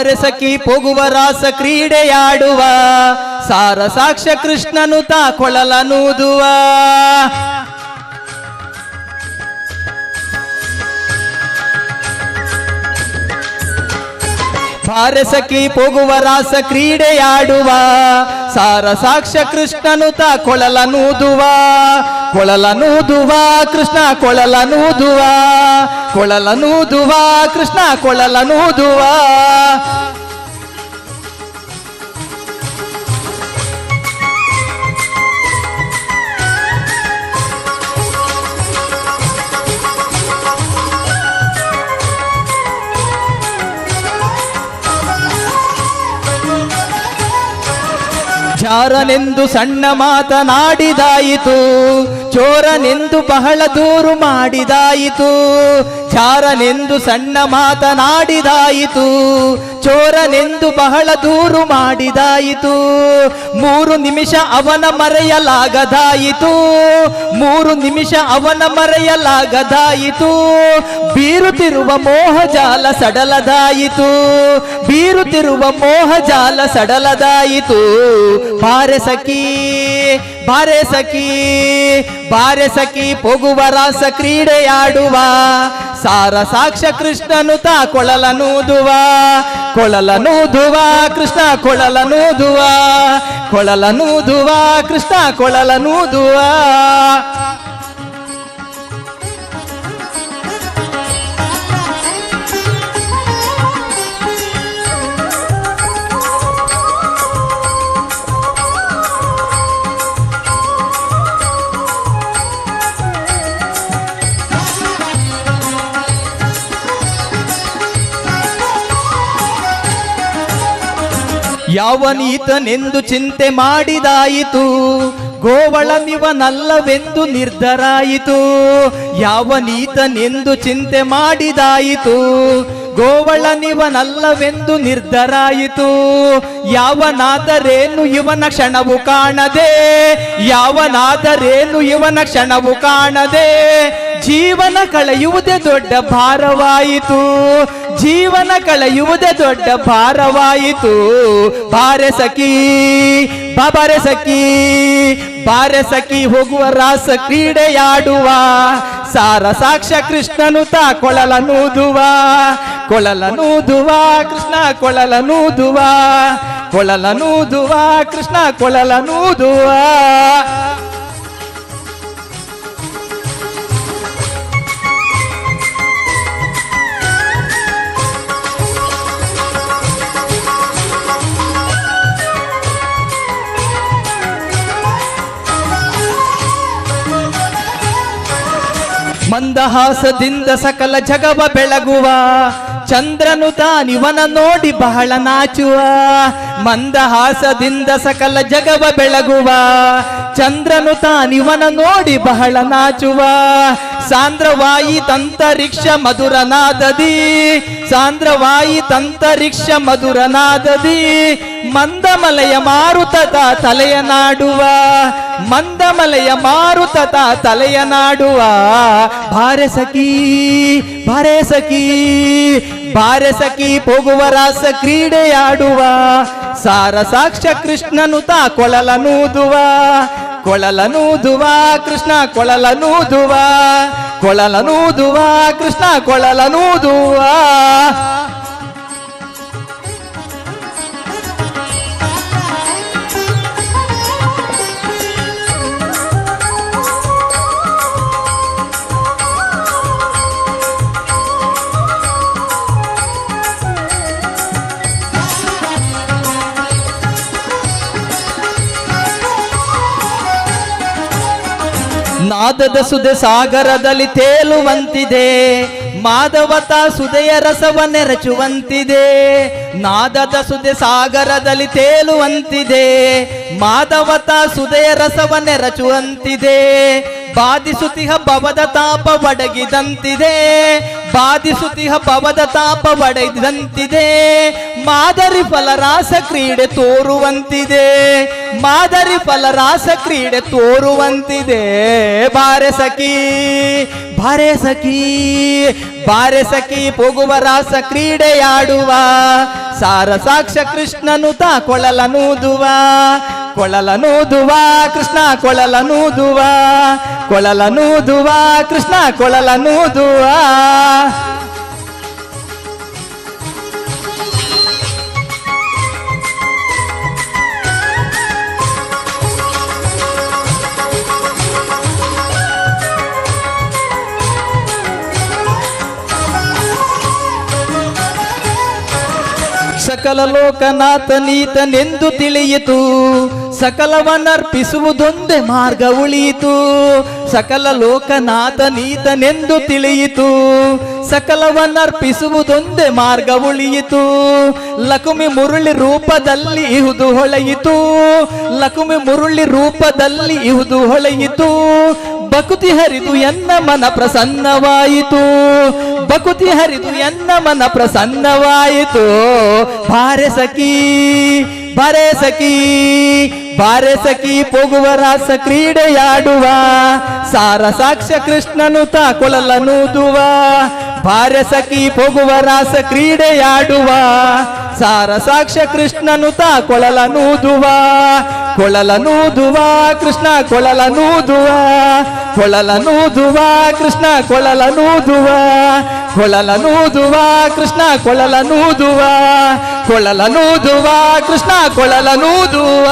ಬಾರೆ ಸಖಿ ಪೋಗುವ ರಾಸ ಕ್ರೀಡೆಯಾಡುವ ಸಾರ ಸಾಕ್ಷ ಕೃಷ್ಣನು ತಾ ಕೊಳಲನೂದುವ ಬಾರೆ ಸಖಿ ಪೋಗುವ ರಾಸ ಕ್ರೀಡೆಯಾಡುವ ಸಾರ ಸಾಕ್ಷ ಕೃಷ್ಣನು ತಾ ಕೊಳಲನೂದುವ ಕೊಳಲನೂದುವ, ಕೃಷ್ಣ ಕೊಳಲನೂದುವ. ಕೊಳಲನೂದುವ ಕೃಷ್ಣ ಕೊಳಲನೂದುವ. ಜಾರನೆಂದು ಸಣ್ಣ ಮಾತನಾಡಿದಾಯಿತು ಚೋರನೆಂದು ಬಹಳ ದೂರು ಮಾಡಿದಾಯಿತು. ಚಾರನೆಂದು ಸಣ್ಣ ಮಾತನಾಡಿದಾಯಿತು, ಚೋರನೆಂದು ಬಹಳ ದೂರು ಮಾಡಿದಾಯಿತು, ಮೂರು ನಿಮಿಷ ಅವನ ಮರೆಯಲಾಗದಾಯಿತು, ಮೂರು ನಿಮಿಷ ಅವನ ಮರೆಯಲಾಗದಾಯಿತು, ಬೀರುತ್ತಿರುವ ಮೋಹಜಾಲ ಸಡಲದಾಯಿತು, ಬೀರುತ್ತಿರುವ ಮೋಹಜಾಲ ಸಡಲದಾಯಿತು. ಬಾರೆ ಸಖಿ ಬಾರೆ ಸಖಿ ಬಾರೆ ಸಖಿ, ಪೊಗುವ ರಾಸ ಕ್ರೀಡೆಯಾಡುವ ಸಾರ ಸಾಕ್ಷ್ಯ ಕೃಷ್ಣನು ತಾ ಕೊಳಲನೂದುವ ಕೊಳಲನೂದುವ ಕೃಷ್ಣ ಕೊಳಲನೂದುವ ಕೊಳಲನೂದುವ ಕೃಷ್ಣ ಕೊಳಲನೂದುವ ಯಾವನೀತನೆಂದು ಚಿಂತೆ ಮಾಡಿದಾಯಿತು? ಗೋವಳನಿವನಲ್ಲವೆಂದು ನಿರ್ಧರಾಯಿತು. ಯಾವನೀತನೆಂದು ಚಿಂತೆ ಮಾಡಿದಾಯಿತು? ಗೋವಳನಿವನಲ್ಲವೆಂದು ನಿರ್ಧರಾಯಿತು. ಯಾವನಾದರೇನು ಇವನ ಕ್ಷಣವು ಕಾಣದೆ? ಯಾವನಾದರೇನು ಇವನ ಕ್ಷಣವು ಕಾಣದೆ? ಜೀವನ ಕಳೆಯುವುದೇ ದೊಡ್ಡ ಭಾರವಾಯಿತು. ಜೀವನ ಕಳೆಯುವುದೇ ದೊಡ್ಡ ಭಾರವಾಯಿತು. ಬಾರೆ ಸಖಿ ಬಾಬಾರೆ ಸಖಿ, ಬಾರೆ ಸಖಿ ಹೋಗುವ ರಾಸ ಕ್ರೀಡೆಯಾಡುವ. ಸಾರ ಸಾಕ್ಷ್ಯ ಕೃಷ್ಣನು ತಾ ಕೊಳಲ ನೂದುವ. ಕೃಷ್ಣ ಕೊಳಲ ನೂದುವ. ಕೊಳಲ ನೂದುವ, ಕೃಷ್ಣ ಕೊಳಲನೂದುವ ಮಂದಹಾಸದಿಂದ ಸಕಲ ಜಗವ ಬೆಳಗುವ ಚಂದ್ರನು ತಾನಿವನ ನೋಡಿ ಬಹಳ ನಾಚುವ. ಮಂದಹಾಸದಿಂದ ಸಕಲ ಜಗವ ಬೆಳಗುವ ಚಂದ್ರನು ತಾನಿವನ ನೋಡಿ ಬಹಳ ನಾಚುವ. ಸಾಂದ್ರವಾಯಿ ತಂತರಿಕ್ಷ ಮಧುರನಾದದಿ. ಸಾಂದ್ರವಾಯಿ ತಂತರಿಕ್ಷ ಮಧುರನಾದದಿ. ಮಂದಮಲಯ ಮಾರುತದ ತಲೆಯ ನಾಡುವ. ಮಂದಮಲಯ ಮಾರುತದ ತಲೆಯ ನಾಡುವ. ಭಾರಸಕಿ ಭಾರಸಕಿ ಸಖಿ ಹೋಗುವ ರಾಸ ಕ್ರೀಡೆಯಾಡುವ. ಸಾರ ಸಾಕ್ಷ್ಯ ಕೃಷ್ಣನು ತಾ ಕೊಳಲನೂದುವ ಕೊಳಲನೂದುವ ಕೃಷ್ಣ ಕೊಳಲನೂದುವ ಕೊಳಲನೂದುವ ಕೃಷ್ಣ ಕೊಳಲನೂದುವ. ನಾದದ ಸುದೆ ಸಾಗರದಲ್ಲಿ ತೇಲುವಂತಿದೆ ಮಾಧವತ ಸುದೆಯ ರಸವ ನೆರಚುವಂತಿದೆ ನಾದದ ಸುದೆ ಸಾಗರದಲ್ಲಿ ತೇಲುವಂತಿದೆ ಮಾಧವತ ಸುದೆಯ ರಸವ ನೆರಚುವಂತಿದೆ ಬಾಧಿಸುತಿಹ ಭವದ ತಾಪ ಒಡಗಿದಂತಿದೆ, ಬಾಧಿಸುತಿಹ ಭವದ ತಾಪ ಒಡೆದಂತಿದೆ, ಮಾದರಿ ಫಲರಾಸ ಕ್ರೀಡೆ ತೋರುವಂತಿದೆ. ಮಾದರಿ ಫಲರಾಸ ಕ್ರೀಡೆ ತೋರುವಂತಿದೆ. ಬಾರೆ ಸಖಿ ಬಾರೆ ಸಖಿ ಬಾರೆ ಸಖಿ ಪೋಗುವ ರಾಸ ಕ್ರೀಡೆಯಾಡುವ. ಸಾರ ಸಾಕ್ಷ ಕೃಷ್ಣನು ತಾ ಕೊಳಲ ನೂದುವ. ಕೃಷ್ಣ ಕೊಳಲನೂದುವ ಕೊಳಲನೂದುವ ಕೃಷ್ಣ ಕೊಳಲನೂದುವ ಸಕಲ ಲೋಕನಾಥ ನೀತನೆಂದು ತಿಳಿಯಿತು. ಸಕಲವನ್ನರ್ಪಿಸುವುದೊಂದೇ ಮಾರ್ಗ ಉಳಿಯಿತು. ಸಕಲ ಲೋಕನಾಥ ನೀತನೆಂದು ತಿಳಿಯಿತು. ಸಕಲವನ್ನರ್ಪಿಸುವುದೊಂದೇ ಮಾರ್ಗ ಉಳಿಯಿತು. ಲಕುಮಿ ಮುರುಳಿ ರೂಪದಲ್ಲಿ ಇಹುದು ಹೊಳೆಯಿತು. ಲಕುಮಿ ಮುರುಳಿ ರೂಪದಲ್ಲಿ ಇಹುದು ಹೊಳೆಯಿತು. ಬಕುತಿ ಹರಿದು ಎನ್ನ ಮನ ಪ್ರಸನ್ನವಾಯಿತು. ಬಕುತಿ ಹರಿದು ಎನ್ನ ಮನ ಪ್ರಸನ್ನವಾಯಿತು. ಬಾರೆ ಸಖಿ ಬಾರೆ ಸಖಿ ಬಾರೆ ಸಖಿ ಪೋಗುವ ರಾಸ ಕ್ರೀಡೆಯಾಡುವ. ಸಾರ ಸಾಕ್ಷ್ಯ ಕೃಷ್ಣನು ತಾ ಬಾರೆ ಸಖಿ ಪೋಗುವ ರಾಸ ಕ್ರೀಡೆಯಾಡುವ. ಸಾರ ಸಾಕ್ಷ್ಯ ಕೃಷ್ಣನು ತಾ ಕೊಳಲನೂದುವ ಕೊಳಲನೂದುವ ಕೃಷ್ಣ ಕೊಳಲನೂದುವ ಕೊಳಲನೂದುವ ಕೃಷ್ಣ ಕೊಳಲನೂದುವ ಕೊಳಲನೂದುವ ಕೃಷ್ಣ ಕೊಳಲನೂದುವ ಕೊಳಲನೂದುವ ಕೃಷ್ಣ ಕೊಳಲನೂದುವ